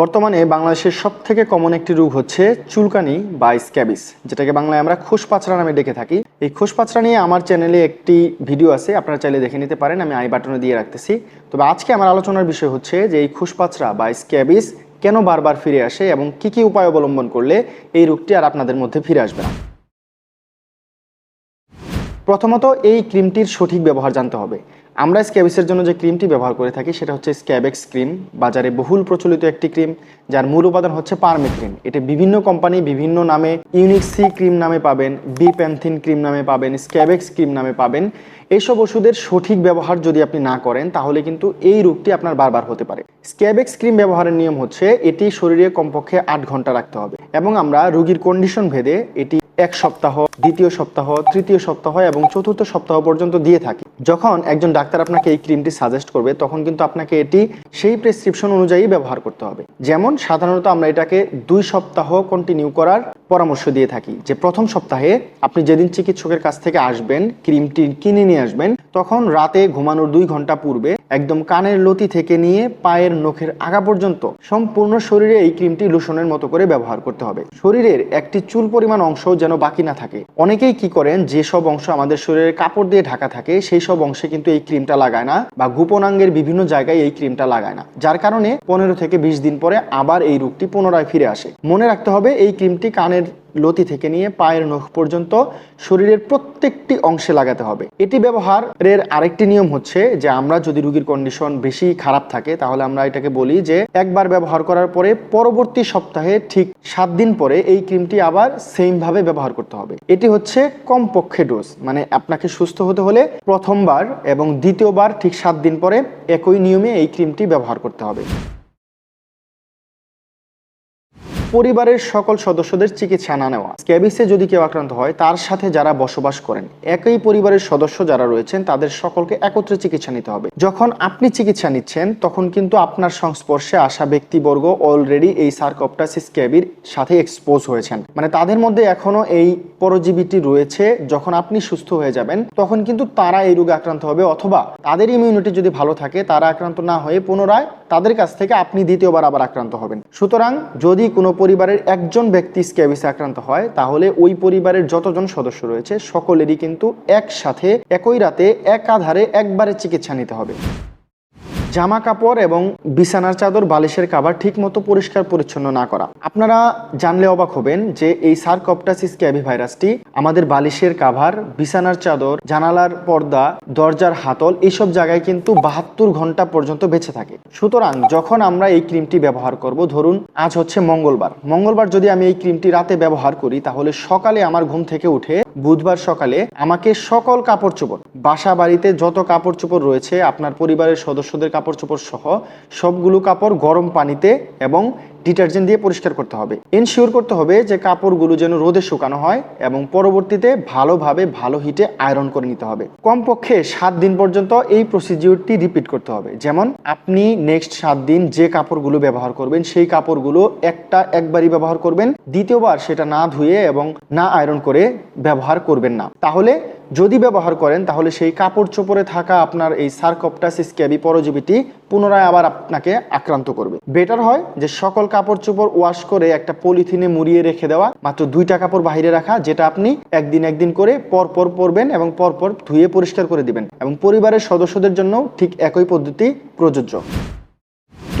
বর্তমানে বাংলাদেশের সব থেকে কমন একটি রোগ হচ্ছে চুলকানি বা স্ক্যাবিস যেটাকে বাংলায় আমরা খোসপাচড়া নামে ডেকে থাকি। এই খোসপাচড়া নিয়ে আমার চ্যানেলে একটি ভিডিও আছে, আপনারা চাইলে দেখে নিতে পারেন, আমি আই বাটনে দিয়ে রাখতেছি। তবে আজকে আমার আলোচনার বিষয় হচ্ছে যে এই খোসপাচড়া বা স্ক্যাবিস কেন বারবার ফিরে আসে এবং কি কি উপায় অবলম্বন করলে এই রোগটি আর আপনাদের মধ্যে ফিরে আসবে না। প্রথমত এই ক্রিমটির সঠিক ব্যবহার জানতে হবে। আমরা স্ক্যাবিসের জন্য যে ক্রিমটি ব্যবহার করে থাকি, সেটা হচ্ছে স্ক্যাবেক্স ক্রিম। বাজারে বহুল প্রচলিত একটি ক্রিম, যার মূল উপাদান হচ্ছে পারমেথ্রিন এটি বিভিন্ন কোম্পানি বিভিন্ন নামে ইউনিক সি ক্রিম নামে পাবেন, বি প্যান্থিন ক্রিম নামে পাবেন, স্ক্যাবেক্স ক্রিম নামে পাবেন। এইসব ওষুধের সঠিক ব্যবহার যদি আপনি না করেন, তাহলে কিন্তু এই রোগটি আপনার বারবার হতে পারে। স্ক্যাবেক্স ক্রিম ব্যবহারের নিয়ম হচ্ছে, এটি শরীরে কমপক্ষে আট ঘণ্টা রাখতে হবে এবং আমরা রোগীর কন্ডিশন ভেদে এটি এক সপ্তাহ, দ্বিতীয় সপ্তাহ, তৃতীয় সপ্তাহ এবং চতুর্থ সপ্তাহ পর্যন্ত দিয়ে থাকি। যখন একজন ডাক্তার আপনাকে এই ক্রিমটি সাজেস্ট করবে, তখন কিন্তু আপনাকে এটি সেই প্রেসক্রিপশন অনুযায়ী ব্যবহার করতে হবে। যেমন, সাধারণত আমরা এটাকে দুই সপ্তাহ কন্টিনিউ করার পরামর্শ দিয়ে থাকি যে, প্রথম সপ্তাহে আপনি যেদিন চিকিৎসকের কাছ থেকে আসবেন, ক্রিমটি কিনে নিয়ে আসবেন, তখন রাতে ঘুমানোর দুই ঘণ্টা পূর্বে একদম কানের লতি থেকে নিয়ে পায়ের নখের আগা পর্যন্ত সম্পূর্ণ শরীরে এই ক্রিমটি লোশনের মতো করে ব্যবহার করতে হবে। শরীরের একটি চুল পরিমাণ অংশ যেন বাকি না থাকে। অনেকেই কি করেন যে সব অংশ আমাদের শরীরের কাপড় দিয়ে ঢাকা থাকে সেই সব অংশে কিন্তু এই ক্রিমটা লাগায় না বা গোপনাঙ্গের বিভিন্ন জায়গায় এই ক্রিমটা লাগায় না। যার কারণে পনেরো থেকে বিশ দিন পরে আবার এই রোগটি পুনরায় ফিরে আসে। মনে রাখতে হবে, এই ক্রিমটি কানের লতি থেকে নিয়ে পায়ের নখ পর্যন্ত শরীরের প্রত্যেকটি অংশে লাগাতে হবে। এটি ব্যবহারের আরেকটি নিয়ম হচ্ছে যে আমরা যদি রুগীর কন্ডিশন বেশি খারাপ থাকে, তাহলে আমরা এটাকে বলি যে একবার ব্যবহার করার পরে পরবর্তী সপ্তাহে ঠিক সাত দিন পরে এই ক্রিমটি আবার সেম ভাবে ব্যবহার করতে হবে। এটি হচ্ছে কমপক্ষে ডোজ মানে আপনাকে সুস্থ হতে হলে প্রথমবার এবং দ্বিতীয়বার ঠিক সাত দিন পরে একই নিয়মে এই ক্রিমটি ব্যবহার করতে হবে। পরিবারের সকল সদস্যদের চিকিৎসা না নেওয়া। স্ক্যাবিসে যদি কেউ আক্রান্ত হয়, তার সাথে যারা বসবাস করেন, একই পরিবারের সদস্য যারা রয়েছেন, তাদের সকলকে একত্রে চিকিৎসা নিতে হবে। যখন আপনি চিকিৎসা নিচ্ছেন, তখন কিন্তু আপনার সংস্পর্শে আসা ব্যক্তিবর্গ অলরেডি এই সার্কপটাস স্ক্যাবির সাথে এক্সপোজ হয়েছেন। মানে তাদের মধ্যে এখনও এই পরজীবীটি রয়েছে, যখন আপনি সুস্থ হয়ে যাবেন, তখন কিন্তু তারা এই রোগে আক্রান্ত হবে অথবা তাদের ইমিউনিটি যদি ভালো থাকে, তারা আক্রান্ত না হয়ে পুনরায় তাদের কাছ থেকে আপনি দ্বিতীয়বার আবার আক্রান্ত হবেন। সুতরাং যদি কোনো পরিবারের একজন ব্যক্তি স্ক্যাবিসে আক্রান্ত হয়, তাহলে ওই পরিবারের যতজন সদস্য রয়েছে, সকলেরই কিন্তু একসাথে একই রাতে একাধারে একবারে চিকিৎসা নিতে হবে। জামা কাপড় এবং বিছানার চাদর, বালিশের কাভার ঠিক মতো পরিষ্কার পরিচ্ছন্ন না করা। আপনারা জানলে অবাক হবেন যে এই সার্কপটাসিস ক্যাভি ভাইরাসটি আমাদের বালিশের কাভার, বিছানার চাদর, জানালার পর্দা, দরজার হাতল এইসব জায়গায় কিন্তু বাহাত্তর ঘণ্টা পর্যন্ত বেঁচে থাকে। সুতরাং যখন আমরা এই ক্রিমটি ব্যবহার করব, ধরুন আজ হচ্ছে মঙ্গলবার। মঙ্গলবার যদি আমি এই ক্রিমটি রাতে ব্যবহার করি, তাহলে সকালে আমার ঘুম থেকে উঠে বুধবার সকালে আমাকে সকল কাপড় চোপড় বাসা বাড়িতে যত কাপড় চোপড় রয়েছে, আপনার পরিবারের সদস্যদের কাপড় চোপড় সহ সবগুলো কাপড় গরম পানিতে এবং ডিটারজেন্ট দিয়ে পরিষ্কার করতে হবে। এনশিওর করতে হবে যে কাপড়গুলো যেন রোদে শুকানো হয় এবং পরবর্তীতে ভালোভাবে ভালো হিটে আয়রন করে নিতে হবে। কমপক্ষে সাত দিন পর্যন্ত এই প্রসিজিওরটি রিপিট করতে হবে। যেমন আপনি নেক্সট সাত দিন যে কাপড়গুলো ব্যবহার করবেন, সেই কাপড়গুলো একটা একবারই ব্যবহার করবেন, দ্বিতীয়বার সেটা না ধুয়ে এবং না আয়রন করে ব্যবহার করবেন না। তাহলে যদি ব্যবহার করেন, তাহলে সেই কাপড় চোপড়ে থাকা আপনার এই সার্কপটাসিস ক্যাবি পরজীবীটি পুনরায় আবার আপনাকে আক্রান্ত করবে। বেটার হয় যে সকল কাপড় চোপড় ওয়াশ করে একটা পলিথিনে মুড়িয়ে রেখে দেওয়া, মাত্র দুইটা কাপড় বাইরে রাখা, যেটা আপনি একদিন একদিন করে পর পর পরবেন এবং পরপর ধুয়ে পরিষ্কার করে দিবেন। এবং পরিবারের সদস্যদের জন্য ঠিক একই পদ্ধতি প্রযোজ্য।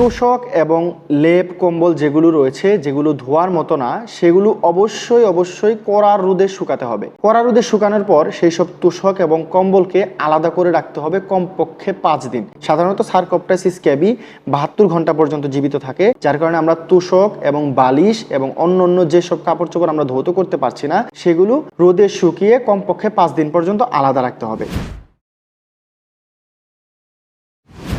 তোষক এবং লেপ কম্বল যেগুলো রয়েছে, যেগুলো ধোয়ার মতো না, সেগুলো অবশ্যই অবশ্যই কড়া রোদে শুকাতে হবে। কড়া রোদে শুকানোর পর সেই সব তোষক এবং কম্বলকে আলাদা করে রাখতে হবে কমপক্ষে পাঁচ দিন। সাধারণত সার্কপটাইসিস ক্যাবি বাহাত্তর ঘণ্টা পর্যন্ত জীবিত থাকে, যার কারণে আমরা তোষক এবং বালিশ এবং অন্য অন্য যেসব কাপড় চোপড় আমরা ধৌত করতে পারছি না, সেগুলো রোদে শুকিয়ে কমপক্ষে পাঁচ দিন পর্যন্ত আলাদা রাখতে হবে।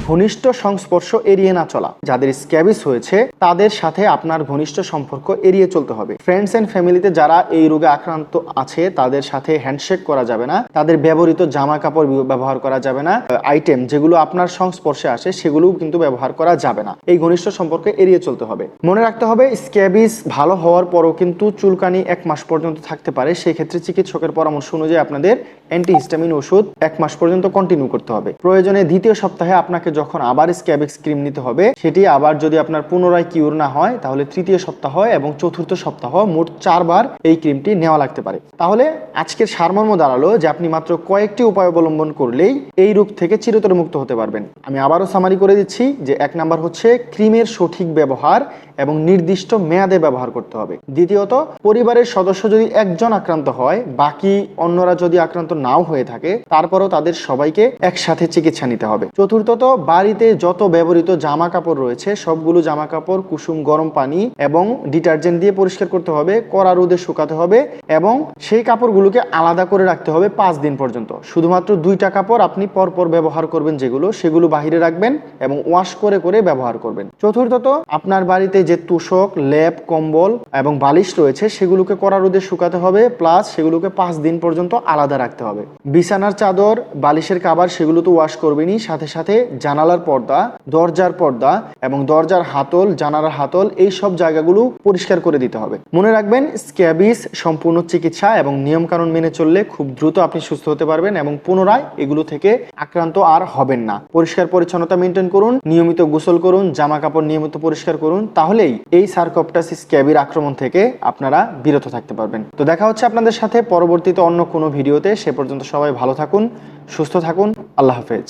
ঘনিষ্ঠ সংস্পর্শ এড়িয়ে না চলা। যাদের স্ক্যাবিস হয়েছে, তাদের সাথে আপনার ঘনিষ্ঠ সম্পর্ক এড়িয়ে চলতে হবে। ফ্রেন্ডস এন্ড ফ্যামিলিতে যারা এই রোগে আক্রান্ত আছে, তাদের সাথে হ্যান্ডশেক করা যাবে না। তাদের ব্যবহৃত জামা কাপড় ব্যবহার করা যাবে না। আইটেম যেগুলো আপনার সংস্পর্শে আসে, সেগুলোও কিন্তু ব্যবহার করা যাবে না। এই ঘনিষ্ঠ সম্পর্কে এড়িয়ে চলতে হবে। মনে রাখতে হবে স্ক্যাবিস ভালো হওয়ার পরও কিন্তু চুলকানি এক মাস পর্যন্ত থাকতে পারে। সেই ক্ষেত্রে চিকিৎসকের পরামর্শ অনুযায়ী আপনাদের অ্যান্টিহিস্টামিন ওষুধ এক মাস পর্যন্ত কন্টিনিউ করতে হবে। প্রয়োজনে দ্বিতীয় সপ্তাহে আপনাকে যখন আবার স্ক্যাবিক্স ক্রিম নিতে হবে, সেটি আবার যদি আপনার পুনরায় কিউর না হয়, তাহলে তৃতীয় সপ্তাহ এবং চতুর্থ সপ্তাহ মোট চারবার এই ক্রিমটি নেওয়া লাগতে পারে। তাহলে আজকের সারমর্ম দাঁড়াল যে আপনি মাত্র কয়েকটি উপায় অবলম্বন করলেই এই রোগ থেকে চিরতরে মুক্ত হতে পারবেন। আমি আবারও সামারি করে দিচ্ছি যে এক নাম্বার হচ্ছে ক্রিমের সঠিক ব্যবহার এবং নির্দিষ্ট মেয়াদে ব্যবহার করতে হবে। দ্বিতীয়ত, পরিবারের সদস্য যদি একজন আক্রান্ত হয়, বাকি অন্যরা যদি আক্রান্ত নাও হয়ে থাকে, তারপরও তাদের সবাইকে একসাথে চিকিৎসা নিতে হবে। চতুর্থত বাড়িতে যত ব্যবহৃত জামা কাপড় রয়েছে, সবগুলো জামা কাপড় কুসুম, গরম পানি এবং ডিটারজেন্ট দিয়ে পরিষ্কার করতে হবে, কড়া রোদে শুকাতে হবে এবং সেই কাপড়গুলোকে আলাদা করে রাখতে হবে পাঁচ দিন পর্যন্ত। শুধুমাত্র দুইটা কাপড় আপনি পরপর ব্যবহার করবেন যেগুলো, সেগুলো বাহিরে রাখবেন এবং ওয়াশ করে করে ব্যবহার করবেন। চতুর্থত, আপনার বাড়িতে যে তুষক, লেপ, কম্বল এবং বালিশ রয়েছে, সেগুলোকে কড়া রোদে শুকাতে হবে প্লাস সেগুলোকে পাঁচ দিন পর্যন্ত আলাদা রাখতে হবে। বিছানার চাদর, বালিশের কাবার, সেগুলো তো ওয়াশ করবেনই, সাথে সাথে জানালার পর্দা, দরজার পর্দা এবং দরজার হাতল, জানালার হাতল, এই সব জায়গাগুলো পরিষ্কার করে দিতে হবে। মনে রাখবেন, স্ক্যাবিস সম্পূর্ণ চিকিৎসা এবং নিয়মকানুন মেনে চললে খুব দ্রুত আপনি সুস্থ হতে পারবেন এবং পুনরায় এগুলো থেকে আক্রান্ত আর হবেন না। পরিষ্কার পরিচ্ছন্নতা মেনটেন করুন, নিয়মিত গোসল করুন জামা কাপড় নিয়মিত পরিষ্কার করুন, তাহলেই এই সার্কপটাসিস স্ক্যাবির আক্রমণ থেকে আপনারা বিরত থাকতে পারবেন। তো দেখা হচ্ছে আপনাদের সাথে পরবর্তীতে অন্য কোনো ভিডিওতে। সে পর্যন্ত সবাই ভালো থাকুন, সুস্থ থাকুন। আল্লাহ হাফেজ।